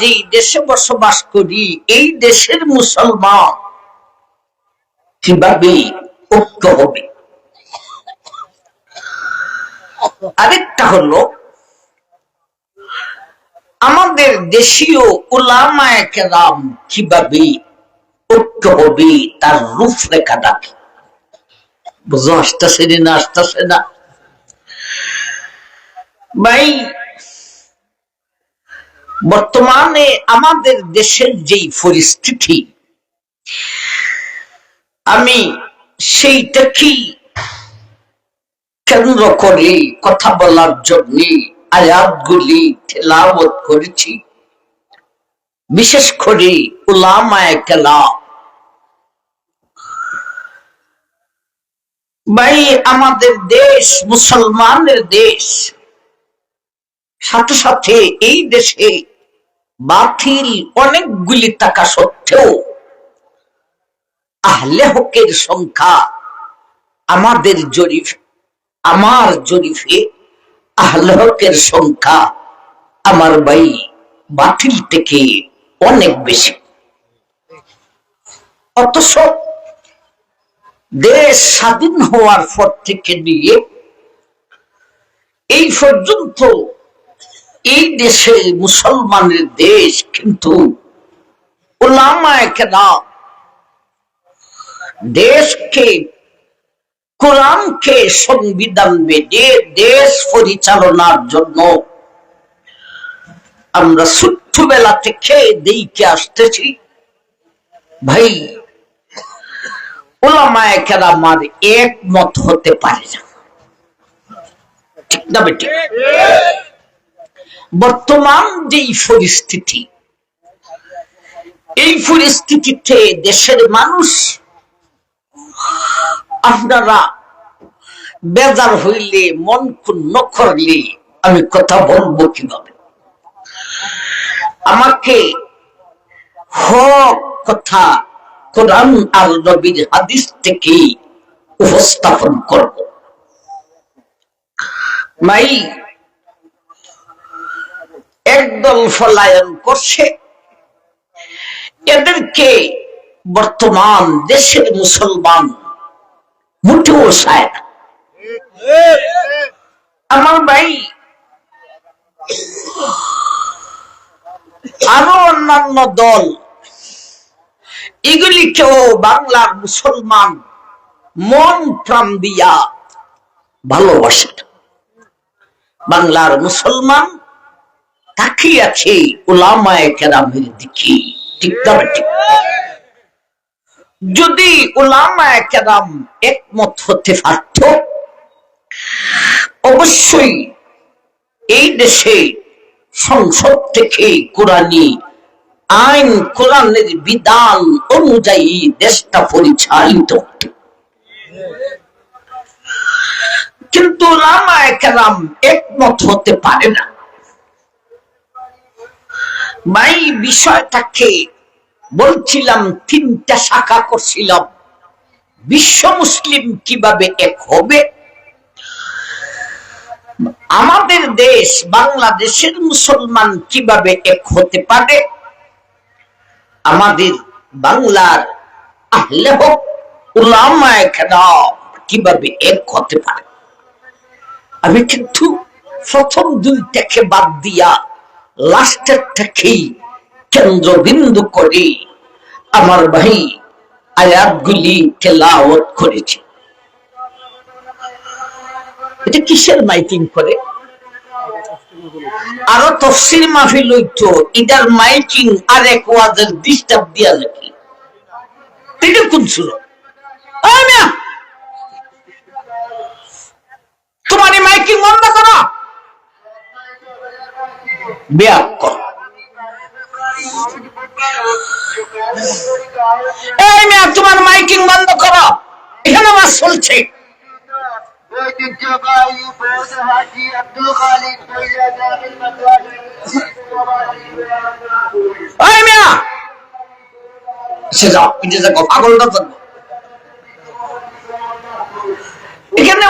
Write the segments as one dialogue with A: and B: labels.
A: যেই দেশে বসবাস করি, এই দেশের মুসলমান কীভাবে ঐক্য হবে? আরেকটা হলো, আমাদের দেশীয় উলামায়ে কেরাম কীভাবে ঐক্য হবে, তার রূপরেখা ডাকে। বুঝো, আসতেছে না আসতেছে না। ভাই বর্তমানে আমাদের দেশের যেই পরিস্থিতি, আমি সেইটাকে কেন্দ্র করে কথা বলার জন্য আয়াতগুলি তেলাওয়াত করেছি। বিশেষ করে উলামায়ে কেলাম ভাই, আমাদের দেশ, মুসলমানের দেশ, সাথে সাথে এই দেশে বাতিল অনেকগুলি টাকা সত্ত্বেও আহলে হকের সংখ্যা আমাদের জরিফ, আমার জরিফে আহলে হকের সংখ্যা আমার ভাই বাতিল থেকে অনেক বেশি। অথচ দেশ স্বাধীন হওয়ার পর থেকে নিয়ে এই পর্যন্ত এই দেশে মুসলমানের দেশ কিন্তু দেশকে, কোরআনকে সংবিধান বেঁধে দেশ পরিচালনার জন্য আমরা ছোট্টবেলা থেকে দেখে আসতেছি। ভাই একমত হতে পারে না। ঠিক না বেটি? বর্তমান যেই পরিস্থিতি, এই পরিস্থিতিতে দেশের মানুষ, আপনারা বেজার হইলে, মন ক্ষুণ্ণ করলে আমি কথা বলব কীভাবে? আমাকে হক কথা কোরআন আর নবীর হাদিস থেকে উপস্থাপন করব। মাই একদল ফলায়ন করছে। এদেরকে বর্তমান দেশের মুসলমান মোটেও চায় না। আমার ভাই, আরও অন্যান্য দল, এগুলিকেও বাংলার মুসলমান মন প্রাণ দিয়া ভালোবাসে। বাংলার মুসলমান তাকিয়ে আছে কেরামের দিকে। ঠিক না ঠিক? যদি ওলামায় কেরাম একমত হতে পারত, অবশ্যই এই দেশে সংসদ থেকে কোরআনী আইন, কোরআনের বিধান অনুযায়ী দেশটা পরিচালিত কিন্তু লামায় কেরাম একমত হতে পারে না। ভাই বিষয়টাকে বলছিলাম, তিনটা শাখা করছিলাম। বিশ্ব মুসলিম কীভাবে এক হবে? আমাদের দেশ, বাংলাদেশের মুসলমান কীভাবে এক হতে পারে? আমাদের বাংলার আহলে হক কীভাবে এক হতে পারে? আমি কিন্তু প্রথম দুইটাকে বাদ দিয়া লাস্টের থেকেই কেন্দ্রবিন্দু করে আমার ভাই আয়াতগুলি তেলাওয়াত করেছে? এটা কিসের মাইকিং করে? আরও তফসিল মাহফিল হইতো, এটার মাইকিং আর এক ওয়াজের ডিস্টার্ব দিয়া নাকি? এটা কোন ছিল এই মিয়া, তোমার এই মাইকিং বন্ধ করো বিয়া কর। তোমার মাইকিং বন্ধ করো। এখানে মাস চলছে। সে এখানে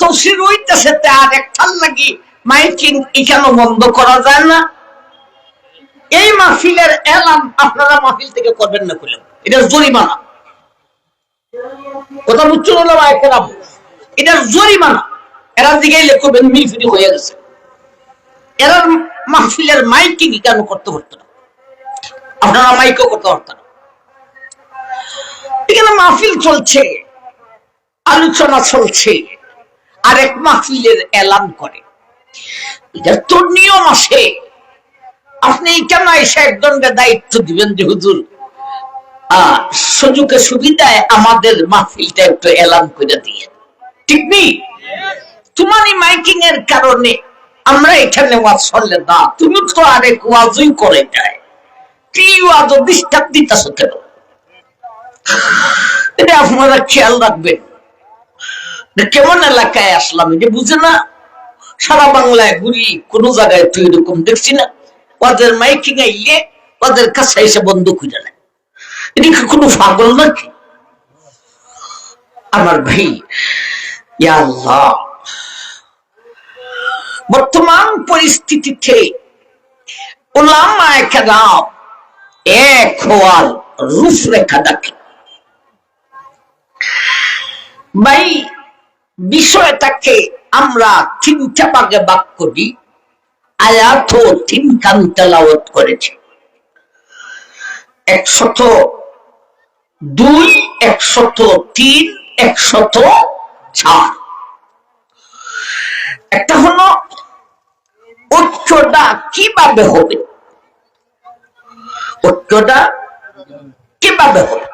A: তসির হইতেছে, তে একটার লাগি। মাইকিং এখানে বন্ধ করা যায় না। এই মাহফিলের এলান আপনারা মাহফিল থেকে করবেন না করলেন এটা জরিমানা। কথা বুঝছ না ভাই কেরাম এটা জরিমানা। এরা দিকে করবেন, মিলফিরি হয়ে গেছে। এরা মাহফিলের মাইকিং কেন করতে পারতো না? আপনারা মাইকও করতে পারতেন না। এখানে মাহফিল চলছে, আলোচনা চলছে, আরেক মাহফিলের এলান করে। এটা তোর নিয়ম আছে। আপনি কেন এসে একজনকে দায়িত্ব দিবেন যে, হুজুর সুযোগে সুবিধায় আমাদের মাহফিলটা একটু এলান করে দিয়ে ঠিক নেই তোমার মাইকিং এর কারণে আমরা এখানে ওয়াজ করলে না, তুমি তো আরেক ওয়াজই করে যায়। কি ওয়াজ ডিস্টার্ব কেন? এটা আপনারা খেয়াল রাখবেন। কেমন এলাকায় আসলাম যে বুঝে না? সারা বাংলায় ঘুরি কোন জায়গায় তুই এরকম দেখছি না। ওদের মাইকিং আইয়ে ওদের কাছে এসে বন্ধ খুঁজে নেয়। এটা কি কোনো পাগল নাকি? আমার ভাই আল্লাহ। বর্তমান পরিস্থিতিতে এক হওয়ার রূপরেখা দেখে। ভাই, বিষয়টাকে আমরা তিনটা ভাগে করি, আয়াত ও তিন কান তেলাওয়াত করেছি। একশত দুই, একশত তিন, একশত চার। একটা হলো ঐক্যটা কীভাবে হবে? ঐক্যটা কীভাবে হবে?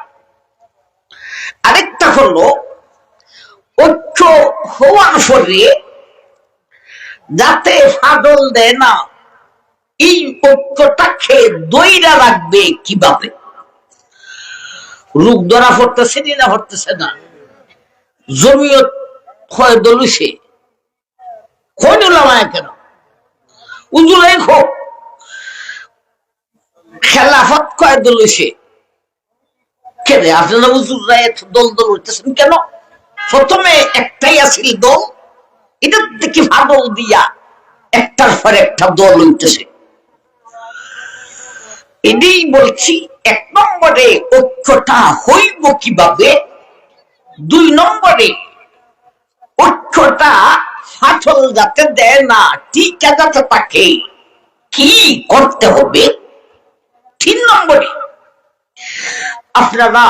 A: আরেকটা হলো ঐক্য হওয়ার যাতে দেয় না, এই দইরা রাখবে কীভাবে? ধরা পড়তেছে না পড়তেছে না? হয় দলুসে নিলামায় কেন? উজুলাই হোক খেলাফত কয় দলুসে কেন? আপনারা উজুররা এত দল দল উঠতেছেন কেন? প্রথমে একটাই আছিল দল। এটার থেকে ফাটল দিয়া একটার পর একটা দল হইতেছে এটাই বলছি, এক নম্বরে ঐক্যটা হইব কীভাবে? দুই নম্বরে ঐক্যটা ফাটল যাতে দেয় না টিকা যাতে তাকে কি করতে হবে? তিন নম্বরে আপনারা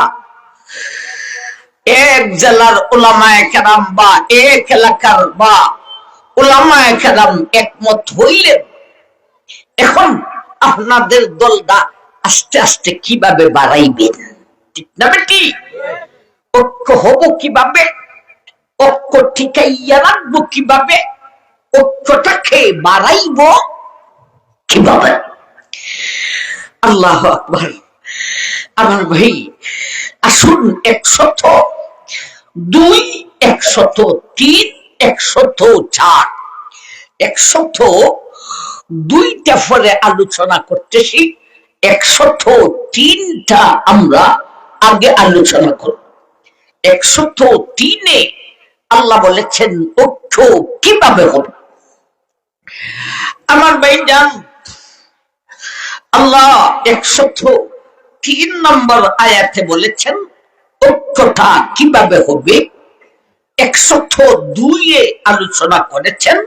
A: এক জেলার ওলামায় কেরাম বা এক এলাকার বা ওলামায় কেরাম একমত হইলেন এখন আপনাদের দলটা আস্তে আস্তে কীভাবে বাড়াইবেন ঠিক না বেটি? ঐক্য হব কীভাবে? ঐক্য ঠিকাইয়া রাখব কীভাবে? ঐক্যটাকে বাড়াইব কীভাবে? আল্লাহ আকবর। আমার ভাই আসুন একশত, দুই একশত, তিন একশত চার। একশত, দুইটা পরে আলোচনা করতেছি, একশত তিনটা আমরা আগে আলোচনা করব। একশত তিনে আল্লাহ বলেছেন ঐক্য কীভাবে হবে? আমার ভাই যান আল্লাহ একশত তিন নম্বর আয়াতে বলেছেন ঐক্যটা কীভাবে হবে? একশত দুইয়ে আলোচনা করেছেন,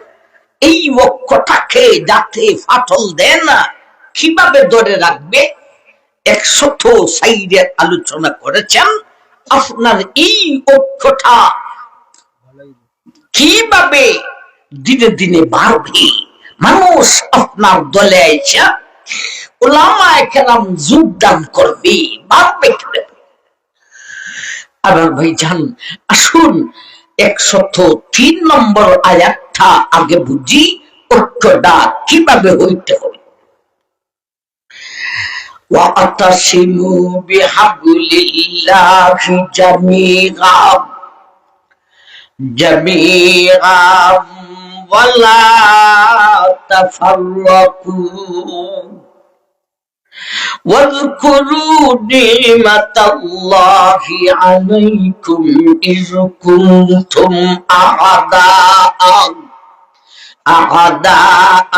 A: এই ঐক্যটাকে যাতে ফাটল দেয় না, কীভাবে ধরে রাখবে? একশত সাইডে আলোচনা করেছেন, আপনার এই ঐক্যটা কীভাবে দিনে দিনে বাড়বে? মানুষ আপনার দলে আইসা ওলামায় কেরাম যোগদান করবে বাড়বে কিভাবে আমার ভাই যান আসুন একশত তিন নম্বর আয়াতটা আগে বুঝি ঐক্যটা কিভাবে হইতে হবে واعتصموا بحبل الله جميعا جميعا ولا تفرقوا واذكروا نعمة الله عليكم إذ كنتم أعداء أعداء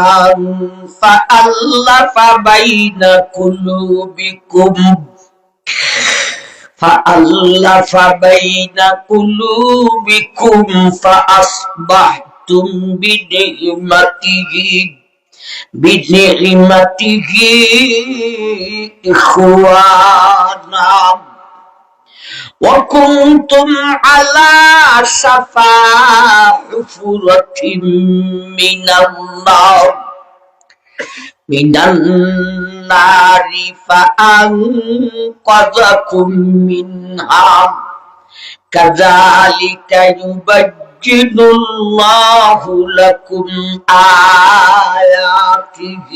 A: فألف بين قلوبكم فألف بين قلوبكم فأصبحتم بنعمته بنعمته إخوانا. وكنتم على شفا حفرة من النار. من النار فأنقذكم منها. كذلك يبين الله لكم آياته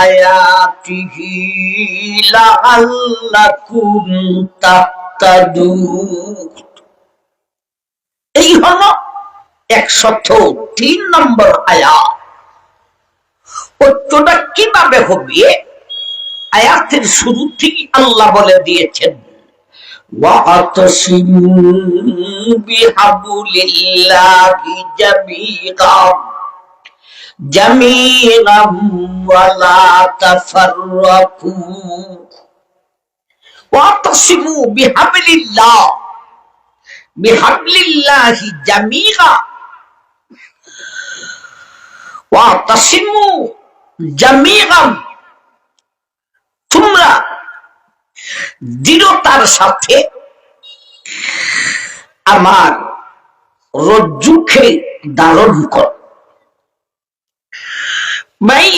A: آياته لعلكم تهتدون এই হলো একশত তিন নম্বর আয়াত উত্তরটা কিভাবে হবে আয়াতের শুরু থেকে আল্লাহ বলে দিয়েছেন واعتصموا بحبل الله جميعا جميعا ولا تفرقوا واعتصموا بحبل الله بحبل الله جميعا واعتصموا جميعا তোমরা দৃঢ়তার সাথে আমার রজ্জুকে ধারণ কর। ভাই